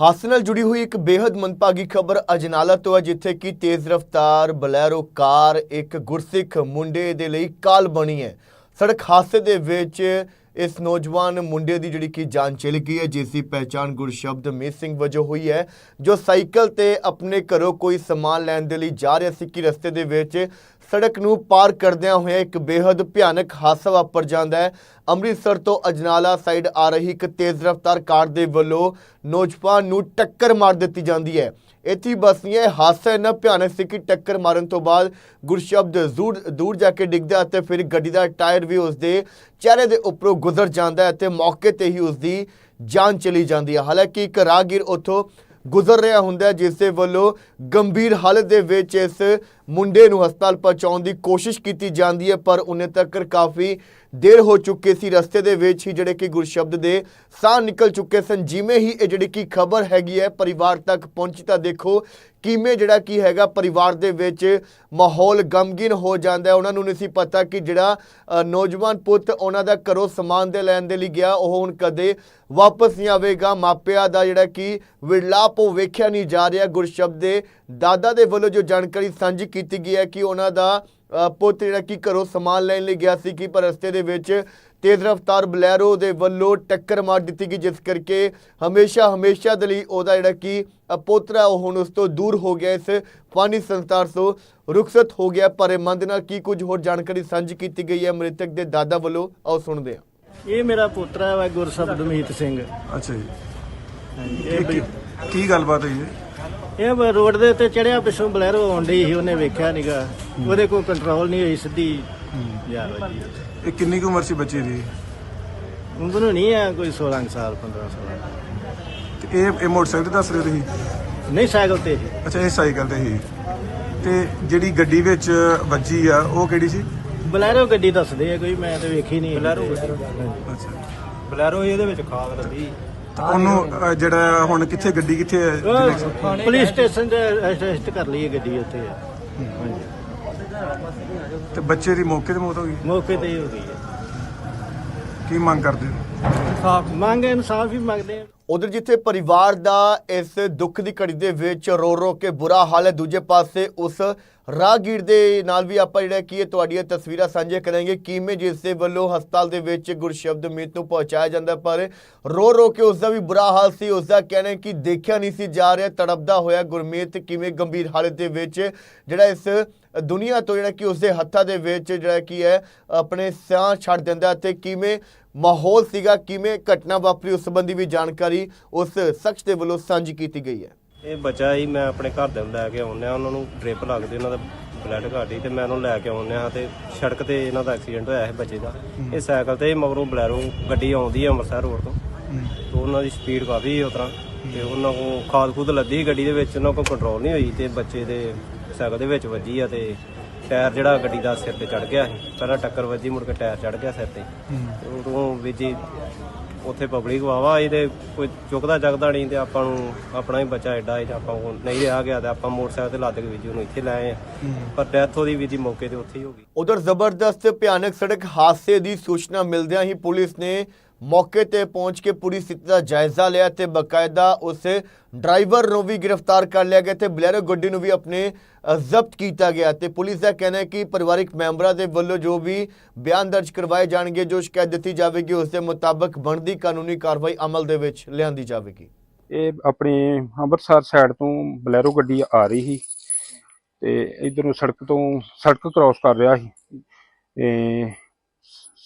ਹਾਦਸੇ ਨਾਲ ਜੁੜੀ ਹੋਈ ਇੱਕ ਬੇहद ਮੰਦਭਾਗੀ ਖਬਰ ਅਜਨਾਲਾ ਤੋਂ ਹੈ, ਜਿੱਥੇ ਕਿ ਤੇਜ਼ ਰਫ਼ਤਾਰ ਬਲੈਰੋ ਕਾਰ ਇੱਕ ਗੁਰਸਿੱਖ ਮੁੰਡੇ ਦੇ ਲਈ ਕਾਲ ਬਣੀ ਹੈ। ਸੜਕ ਹਾਦਸੇ ਦੇ ਵਿੱਚ ਇਸ ਨੌਜਵਾਨ ਮੁੰਡੇ ਦੀ ਜਿਹੜੀ ਕਿ ਜਾਨ ਚਲੀ ਗਈ ਹੈ, ਜਿਸ ਦੀ ਪਹਿਚਾਣ ਗੁਰਸ਼ਬਦ ਮੀਤ ਸਿੰਘ ਵਜੋਂ ਹੋਈ ਹੈ, ਜੋ ਸਾਈਕਲ ਤੇ ਆਪਣੇ ਘਰੋਂ ਕੋਈ ਸਮਾਨ ਲੈਣ ਦੇ ਲਈ ਜਾ ਰਿਹਾ ਸੀ ਕਿ ਰਸਤੇ ਦੇ ਵਿੱਚ ਸੜਕ ਨੂੰ ਪਾਰ ਕਰਦਿਆਂ ਹੋਇਆ ਇੱਕ ਬੇहद ਭਿਆਨਕ ਹਾਦਸਾ ਵਾਪਰ ਜਾਂਦਾ ਹੈ। ਅੰਮ੍ਰਿਤਸਰ ਤੋਂ ਅਜਨਾਲਾ ਸਾਈਡ ਆ ਰਹੀ ਇੱਕ ਤੇਜ਼ ਰਫ਼ਤਾਰ ਕਾਰ ਦੇ ਵੱਲੋਂ ਨੌਜਵਾਨ ਨੂੰ ਟੱਕਰ ਮਾਰ ਦਿੱਤੀ ਜਾਂਦੀ ਹੈ। ਇੱਥੇ ਹੀ ਬਸ ਹਾਦਸਾ ਇੰਨਾ ਭਿਆਨਕ ਸੀ ਕਿ ਟੱਕਰ ਮਾਰਨ ਤੋਂ ਬਾਅਦ ਗੁਰਸ਼ਬਦ ਦੂਰ ਦੂਰ ਜਾ ਕੇ ਡਿੱਗਦਾ ਅਤੇ ਫਿਰ ਗੱਡੀ ਦਾ ਟਾਇਰ ਵੀ ਉਸਦੇ ਚਿਹਰੇ ਦੇ ਉੱਪਰੋਂ ਗੁਜ਼ਰ ਜਾਂਦਾ ਹੈ ਤੇ ਮੌਕੇ ਤੇ ਹੀ ਉਸਦੀ ਜਾਨ ਚਲੀ ਜਾਂਦੀ ਹੈ। ਹਾਲਾਂਕਿ ਇੱਕ ਰਾਹਗੀਰ ਉੱਥੋਂ ਗੁਜ਼ਰ ਰਿਹਾ ਹੁੰਦਾ ਹੈ, ਜਿਸ ਦੇ ਵੱਲੋਂ ਗੰਭੀਰ ਹਾਲਤ ਦੇ ਵਿੱਚ ਇਸ ਮੁੰਡੇ ਨੂੰ ਹਸਪਤਾਲ ਪਹੁੰਚਾਉਣ ਦੀ ਕੋਸ਼ਿਸ਼ ਕੀਤੀ ਜਾਂਦੀ ਹੈ, ਪਰ ਉਹਨੇ ਤੱਕ ਕਾਫੀ ਦੇਰ ਹੋ ਚੁੱਕੀ ਸੀ। ਰਸਤੇ ਦੇ ਵਿੱਚ ਹੀ ਜਿਹੜੇ ਕਿ ਗੁਰਸ਼ਬਦ ਦੇ ਸਾਹ ਨਿਕਲ ਚੁੱਕੇ ਸਨ। ਜਿਵੇਂ ਹੀ ਇਹ ਜਿਹੜੀ ਕਿ ਖਬਰ ਹੈਗੀ ਹੈ, ਪਰਿਵਾਰ ਤੱਕ ਪਹੁੰਚੀ ਤਾਂ ਦੇਖੋ ਕਿਵੇਂ ਜਿਹੜਾ ਕੀ ਹੈਗਾ ਪਰਿਵਾਰ ਦੇ ਵਿੱਚ ਮਾਹੌਲ ਗਮਗੀਨ ਹੋ ਜਾਂਦਾ ਹੈ। ਉਹਨਾਂ ਨੂੰ ਨਹੀਂ ਸੀ ਪਤਾ ਕਿ ਜਿਹੜਾ ਨੌਜਵਾਨ ਪੁੱਤ ਉਹਨਾਂ ਦਾ ਘਰੋਂ ਸਮਾਨ ਦੇ ਲੈਣ ਦੇ ਲਈ ਗਿਆ, ਉਹ ਹੁਣ ਕਦੇ ਵਾਪਸ ਨਹੀਂ ਆਵੇਗਾ। ਮਾਪਿਆਂ ਦਾ ਜਿਹੜਾ ਕਿ ਵਿਰਲਾਪ ਉਹ ਵੇਖਿਆ ਨਹੀਂ ਜਾ ਰਿਹਾ। ਗੁਰਸ਼ਬਦ ਦੇ ਦਾਦਾ ਦੇ ਵੱਲੋਂ ਜੋ ਜਾਣਕਾਰੀ ਸਾਂਝੀ ਕੀਤੀ ਗਈ ਹੈ ਕਿ ਉਹਨਾਂ ਦਾ ਪੁੱਤ ਜਿਹੜਾ ਕਿ ਘਰੋਂ ਸਮਾਨ ਲੈਣ ਲਈ ਗਿਆ ਸੀ ਕਿ ਪਰ ਰਸਤੇ ਦੇ ਵਿੱਚ ਤੇਜ਼ ਰਫ਼ਤਾਰ ਬਲੈਰੋ ਦੇ ਵੱਲੋਂ ਟੱਕਰ ਮਾਰ ਦਿੱਤੀ ਗਈ ਜਿਸ ਕਰਕੇ ਹਮੇਸ਼ਾ ਹਮੇਸ਼ਾ ਦੇ ਲਈ ਉਹਦਾ ਜਿਹੜਾ ਕਿ ਪੋਤਰਾ ਉਹ ਹੁਣ ਉਸ ਤੋਂ ਦੂਰ ਹੋ ਗਿਆ ਇਸ ਫਾਨੀ ਸੰਸਾਰ ਤੋਂ ਰੁਖਸਤ ਹੋ ਗਿਆ। ਪਰ ਇਹ ਮਨ ਦੇ ਨਾਲ ਕੀ ਕੁਝ ਹੋਰ ਜਾਣਕਾਰੀ ਸਾਂਝੀ ਕੀਤੀ ਗਈ ਹੈ ਮ੍ਰਿਤਕ ਦੇ ਦਾਦਾ ਵੱਲੋਂ ਆਓ ਸੁਣਦੇ ਹਾਂ। ਇਹ ਮੇਰਾ ਪੁੱਤਰਾ ਵਾ ਗੁਰਸ਼ਬਦ ਮੀਤ ਸਿੰਘ। ਅੱਛਾ ਜੀ। ਇਹ ਕੀ- ਕੀ ਗੱਲਬਾਤ ਹੋਈ ਹੈ? ਇਹ ਰੋਡ ਦੇ ਉੱਤੇ ਚੜਿਆ ਪਿੱਛੋਂ ਬਲੈਰੋ ਆਉਂਦੀ ਸੀ ਉਹਨੇ ਵੇਖਿਆ ਨੀਗਾ। ਉਹਦੇ ਕੋਲ ਕੰਟਰੋਲ ਨਹੀਂ ਹੋਈ ਸਿੱਧੀ ਯਾਰ ਵੱਜੀ ਇਹ ਕਿੰਨੀ ਕੁ ਉਮਰ ਸੀ ਬੱਚੇ ਦੀ? ਉਮਰ ਨੂੰ ਨਹੀਂ ਆ ਕੋਈ 16 ਕੁ ਸਾਲ 15 ਸਾਲ। ਤੇ ਇਹ ਇਹ ਮੋਟਰਸਾਈਕਲ ਤੇ ਦੱਸ ਰਹੇ ਤੁਸੀਂ? ਨਹੀਂ ਸਾਈਕਲ ਤੇ ਸੀ। ਅੱਛਾ ਇਹ ਸਾਈਕਲ ਤੇ ਹੀ ਤੇ ਜਿਹੜੀ ਗੱਡੀ ਵਿੱਚ ਵੱਜੀ ਆ ਉਹ ਕਿਹੜੀ ਸੀ? ਬਲੈਰੋ ਗੱਡੀ ਦੱਸਦੇ ਆ ਕੋਈ ਮੈਂ ਤਾਂ ਵੇਖੀ ਨਹੀਂ ਬਲੈਰੋ ਅੱਛਾ। ਬਲੈਰੋ ਇਹਦੇ ਵਿੱਚ ਖਾਕ ਲੱਗੀ ਤੇ ਉਹਨੂੰ ਅ, ਜਿਹੜਾ ਹੁਣ ਕਿੱਥੇ ਗੱਡੀ ਕਿੱਥੇ ਹੈ? ਪੁਲਿਸ ਸਟੇਸ਼ਨ ਤੇ ਅਰੈਸਟ ਕਰ ਲਈ ਹੈ ਗੱਡੀ ਉੱਥੇ। ਹਾਂਜੀ ਤੇ ਬੱਚੇ ਦੀ ਮੌਕੇ ਤੇ ਮੌਤ ਹੋ ਗਈ? ਮੌਕੇ ਤੇ ਹੀ ਹੋ ਗਈ ਹੈ। ਕੀ ਮੰਗ ਕਰਦੇ ਹੋ? ਮੰਗ ਇਨਸਾਫ ਹੀ ਮੰਗਦੇ ਆ। ਉਧਰ ਜਿੱਥੇ ਪਰਿਵਾਰ ਦਾ ਇਸ ਦੁੱਖ ਦੀ ਘੜੀ ਦੇ ਵਿੱਚ ਰੋ ਰੋ ਕੇ ਬੁਰਾ ਹਾਲ ਹੈ ਦੂਜੇ ਪਾਸੇ ਉਸ ਰਾਹਗੀਰ ਦੇ ਨਾਲ ਵੀ ਆਪਾਂ ਜਿਹੜਾ ਕੀ ਹੈ ਤੁਹਾਡੀਆਂ ਤਸਵੀਰਾਂ ਸਾਂਝੇ ਕਰਾਂਗੇ। ਕਿਵੇਂ ਜਿਸ ਦੇ ਵੱਲੋਂ ਹਸਪਤਾਲ ਦੇ ਵਿੱਚ ਗੁਰਸ਼ਬਦ ਮੀਤ ਨੂੰ ਪਹੁੰਚਾਇਆ ਜਾਂਦਾ ਪਰ ਰੋ ਰੋ ਕੇ ਉਸ ਦਾ ਵੀ ਬੁਰਾ ਹਾਲ ਸੀ। ਉਸ ਦਾ ਕਹਿਣਾ ਕਿ ਦੇਖਿਆ ਨਹੀਂ ਸੀ ਜਾ ਰਿਹਾ ਤੜਪਦਾ ਹੋਇਆ ਗੁਰਮੀਤ ਕਿਵੇਂ ਗੰਭੀਰ ਹਾਲਤ ਦੇ ਵਿੱਚ ਜਿਹੜਾ ਇਸ ਦੁਨੀਆ ਤੋਂ ਜਿਹੜਾ ਕਿ ਉਸ ਦੇ ਹੱਥਾਂ ਦੇ ਵਿੱਚ ਜਿਹੜਾ ਕੀ ਹੈ ਆਪਣੇ ਸਾਹ ਛੱਡ ਦਿੰਦਾ ਤੇ ਕਿਵੇਂ ਮਾਹੌਲ ਸੀਗਾ ਕਿਵੇਂ ਘਟਨਾ ਵਾਪਰੀ ਉਸ ਸੰਬੰਧੀ ਵੀ ਜਾਣਕਾਰੀ ਉਸ ਸ਼ਖਸ ਦੇ ਵੱਲੋਂ ਸਾਂਝੀ ਕੀਤੀ ਗਈ ਹੈ। ਇਹ ਬੱਚਾ ਹੀ ਮੈਂ ਆਪਣੇ ਘਰ ਦੇ ਨੂੰ ਲੈ ਕੇ ਆਉਂਦਿਆ ਉਹਨਾਂ ਨੂੰ ਡ੍ਰਿਪ ਲੱਗਦੀ ਉਹਨਾਂ ਦਾ ਬਲੱਡ ਘੱਟ ਤੇ ਮੈਂ ਉਹਨੂੰ ਲੈ ਕੇ ਆਉਂਦਿਆ ਤੇ ਸੜਕ ਤੇ ਇਹਨਾਂ ਦਾ ਐਕਸੀਡੈਂਟ ਹੋਇਆ ਸੀ ਬੱਚੇ ਦਾ। ਇਹ ਸਾਈਕਲ ਤੇ ਮਗਰੋਂ ਬਲੈਰੋ ਗੱਡੀ ਆਉਂਦੀ ਹੈ ਅੰਮ੍ਰਿਤਸਰ ਰੋਡ ਤੋਂ। ਤੇ ਉਹਨਾਂ ਦੀ ਸਪੀਡ ਕਾਫੀ ਹੈ। ਉਤਰਾ ਤੇ ਉਹਨਾਂ ਕੋ ਖਾਦ ਖੁਦ ਲੱਦੀ ਗੱਡੀ ਦੇ ਵਿੱਚ ਉਹਨਾਂ ਕੋ ਕੰਟਰੋਲ ਨਹੀਂ ਹੋਈ ਤੇ ਬੱਚੇ ਦੇ ਸਾਈਕਲ ਦੇ ਵਿੱਚ ਵੱਜੀ ਆ ਤੇ ਟਾਇਰ ਜਿਹੜਾ ਗੱਡੀ ਦਾ ਸਿਰ ਤੇ ਚੜ ਗਿਆ ਸੀ ਪਹਿਲਾਂ ਟੱਕਰ ਵੱਜੀ ਮੁੜ ਕੇ ਟਾਇਰ ਚੜ ਗਿਆ ਸਿਰ ਤੇ। ਤੇ ਉਦੋਂ ਵੀ ਜੀ ਉੱਥੇ ਪਬਲਿਕ ਵਾਵਾ ਇਹਦੇ ਕੋਈ ਚੁੱਕਦਾ ਚੱਕਦਾ ਨਹੀਂ ਤੇ ਆਪਾਂ ਨੂੰ ਆਪਣਾ ਹੀ ਬੱਚਾ ਐਡਾ ਹੈ ਆਪਾਂ ਕੋਲ ਨਹੀਂ ਰਿਹਾ ਗਿਆ ਤੇ ਆਪਾਂ ਮੋਟਰਸਾਈਕਲ ਤੇ ਲੱਦ ਕੇ ਵੀ ਜੀ ਉਹਨੂੰ ਇੱਥੇ ਲੈ ਆਏ ਆ। ਪਰ ਡੈਥ ਉਹਦੀ ਵੀ ਜੀ ਮੌਕੇ ਤੇ ਉੱਥੇ ਹੀ ਹੋ ਗਈ। ਉਧਰ ਜ਼ਬਰਦਸਤ ਭਿਆਨਕ ਸੜਕ ਹਾਦਸੇ ਦੀ ਸੂਚਨਾ ਮਿਲਦਿਆਂ ਹੀ ਪੁਲਿਸ ਨੇ ਮੌਕੇ ਤੇ ਪਹੁੰਚ ਕੇ ਪੂਰੀ ਸਥਿਤੀ ਦਾ ਜਾਇਜ਼ਾ ਲਿਆ ਤੇ ਬਕਾਇਦਾ ਉਸ ਡਰਾਈਵਰ ਨੂੰ ਵੀ ਗ੍ਰਿਫਤਾਰ ਕਰ ਲਿਆ ਗਿਆ ਤੇ ਬਲੈਰੋ ਗੱਡੀ ਨੂੰ ਵੀ ਆਪਣੇ ਜ਼ਬਤ ਕੀਤਾ ਗਿਆ ਤੇ ਪੁਲਿਸ ਦਾ ਕਹਿਣਾ ਹੈ ਕਿ ਪਰਿਵਾਰਿਕ ਮੈਂਬਰਾਂ ਦੇ ਵੱਲੋਂ ਜੋ ਵੀ ਬਿਆਨ ਦਰਜ ਕਰਵਾਏ ਜਾਣਗੇ, ਜੋ ਸ਼ਿਕਾਇਤ ਦਿੱਤੀ ਜਾਵੇਗੀ, ਉਸ ਦੇ ਮੁਤਾਬਕ ਬਣਦੀ ਕਾਨੂੰਨੀ ਕਾਰਵਾਈ ਅਮਲ ਦੇ ਵਿੱਚ ਲਿਆਂਦੀ ਜਾਵੇਗੀ। ਇਹ ਆਪਣੇ ਅੰਮ੍ਰਿਤਸਰ ਸਾਈਡ ਤੋਂ ਬਲੈਰੋ ਗੱਡੀ ਆ ਰਹੀ ਸੀ ਤੇ ਇਧਰੋਂ ਸੜਕ ਤੋਂ, ਸੜਕ ਕ੍ਰਾਸ ਕਰ ਰਿਹਾ ਸੀ ਤੇ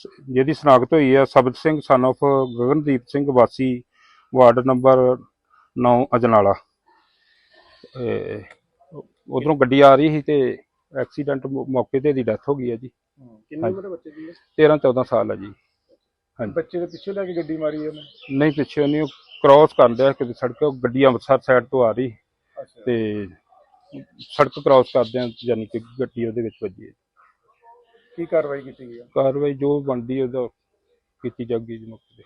ਜਿਹਦੀ ਸਨਾਖਤ ਹੋਈ ਹੈ ਸਬਤ ਸਿੰਘ ਸਨ of ਗਗਨਦੀਪ ਸਿੰਘ ਵਾਸੀ ਵਾਰਡ ਨੰਬਰ 9 ਅਜਨਾਲਾ। ਉਧਰੋਂ ਗੱਡੀ ਆ ਰਹੀ ਸੀ ਤੇ ਐਕਸੀਡੈਂਟ ਮੌਕੇ ਤੇ ਦੀ ਡੈਥ ਹੋ ਗਈ ਹੈ ਜੀ। ਕਿੰਨੀ। ਉਮਰ ਹੈ ਬੱਚੇ ਦੀ? 13 14 ਸਾਲ ਹੈ ਜੀ। ਹਾਂਜੀ। ਬੱਚੇ ਦੇ ਪਿੱਛੇ ਲੈ ਕੇ ਗੱਡੀ ਮਾਰੀ ਉਹਨੇ? ਨਹੀਂ ਪਿੱਛੇ ਨਹੀਂ ਕ੍ਰਾਸ ਕਰ ਰਿਹਾ ਕਿਤੇ ਸੜਕ ਗੱਡੀ ਅੰਮ੍ਰਿਤਸਰ ਸਾਈਡ ਤੋਂ ਆ ਰਹੀ। ਤੇ ਸੜਕ ਕ੍ਰਾਸ ਕਰਦਿਆਂ ਯਾਨੀ ਕਿ ਗੱਡੀ ਉਹਦੇ ਵਿੱਚ ਵੱਜੀ ਹੈ। ਕੀ ਕਾਰਵਾਈ ਕੀਤੀ ਗਈ ਕਾਰਵਾਈ ਜੋ ਬਣਦੀ ਉਹਦਾ ਕੀਤੀ ਜਾਊਗੀ ਜੀ ਮੌਕੇ ਤੇ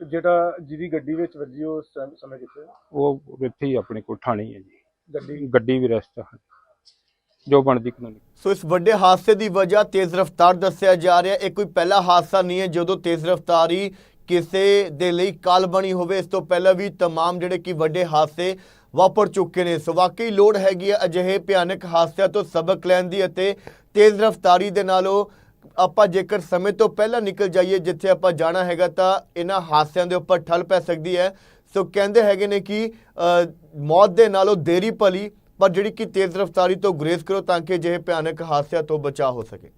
ਤੇ ਜਿਹੜਾ ਜਿਹਦੀ ਗੱਡੀ ਵਿੱਚ ਵੱਜੀ ਉਹ ਸਮੇਂ ਕਿੱਥੇ ਉਹ ਇੱਥੇ ਹੀ ਆਪਣੇ ਕੋਲ ਠਾਣੀ ਹੈ ਜੀ ਗੱਡੀ ਗੱਡੀ ਵੀ ਰੈਸਟ ਹੈ ਜੋ ਬਣਦੀ ਕਾਨੂੰਨੀ ਸੋ ਇਸ ਵੱਡੇ ਹਾਦਸੇ ਦੀ ਵਜ੍ਹਾ ਤੇਜ਼ ਰਫ਼ਤਾਰ ਦੱਸਿਆ ਜਾ ਰਿਹਾ ਇਹ ਕੋਈ ਪਹਿਲਾ ਹਾਦਸਾ ਨਹੀਂ ਹੈ ਜਦੋਂ ਤੇਜ਼ ਰਫ਼ਤਾਰੀ ਕਿਸੇ ਦੇ ਲਈ ਕਾਲ ਬਣੀ ਹੋਵੇ ਇਸ ਤੋਂ ਪਹਿਲਾਂ ਵੀ तमाम ਜਿਹੜੇ ਕਿ ਵੱਡੇ ਹਾਦਸੇ ਵਾਪਰ ਚੁੱਕੇ ਨੇ ਸੋ ਵਾਕਈ ਲੋੜ ਹੈਗੀ ਹੈ ਅਜਿਹੇ ਭਿਆਨਕ ਹਾਦਸਿਆਂ ਤੋਂ ਸਬਕ ਲੈਣ ਦੀ ਅਤੇ ਤੇਜ਼ ਰਫ਼ਤਾਰੀ ਦੇ ਨਾਲੋਂ ਆਪਾਂ ਜੇਕਰ ਸਮੇਂ ਤੋਂ ਪਹਿਲਾਂ ਨਿਕਲ ਜਾਈਏ, ਜਿੱਥੇ ਆਪਾਂ ਜਾਣਾ ਹੈਗਾ, ਤਾਂ ਇਹਨਾਂ ਹਾਦਸਿਆਂ ਦੇ ਉੱਪਰ ਠੱਲ ਪੈ ਸਕਦੀ ਹੈ। ਸੋ ਕਹਿੰਦੇ ਹੈਗੇ ਨੇ ਕਿ ਮੌਤ ਦੇ ਨਾਲੋਂ ਦੇਰੀ ਭਲੀ, ਪਰ ਜਿਹੜੀ ਕਿ ਤੇਜ਼ ਰਫ਼ਤਾਰੀ ਤੋਂ ਗੁਰੇਜ਼ ਕਰੋ ਤਾਂ ਕਿ ਅਜਿਹੇ ਭਿਆਨਕ ਹਾਦਸਿਆਂ ਤੋਂ ਬਚਾਅ ਹੋ ਸਕੇ।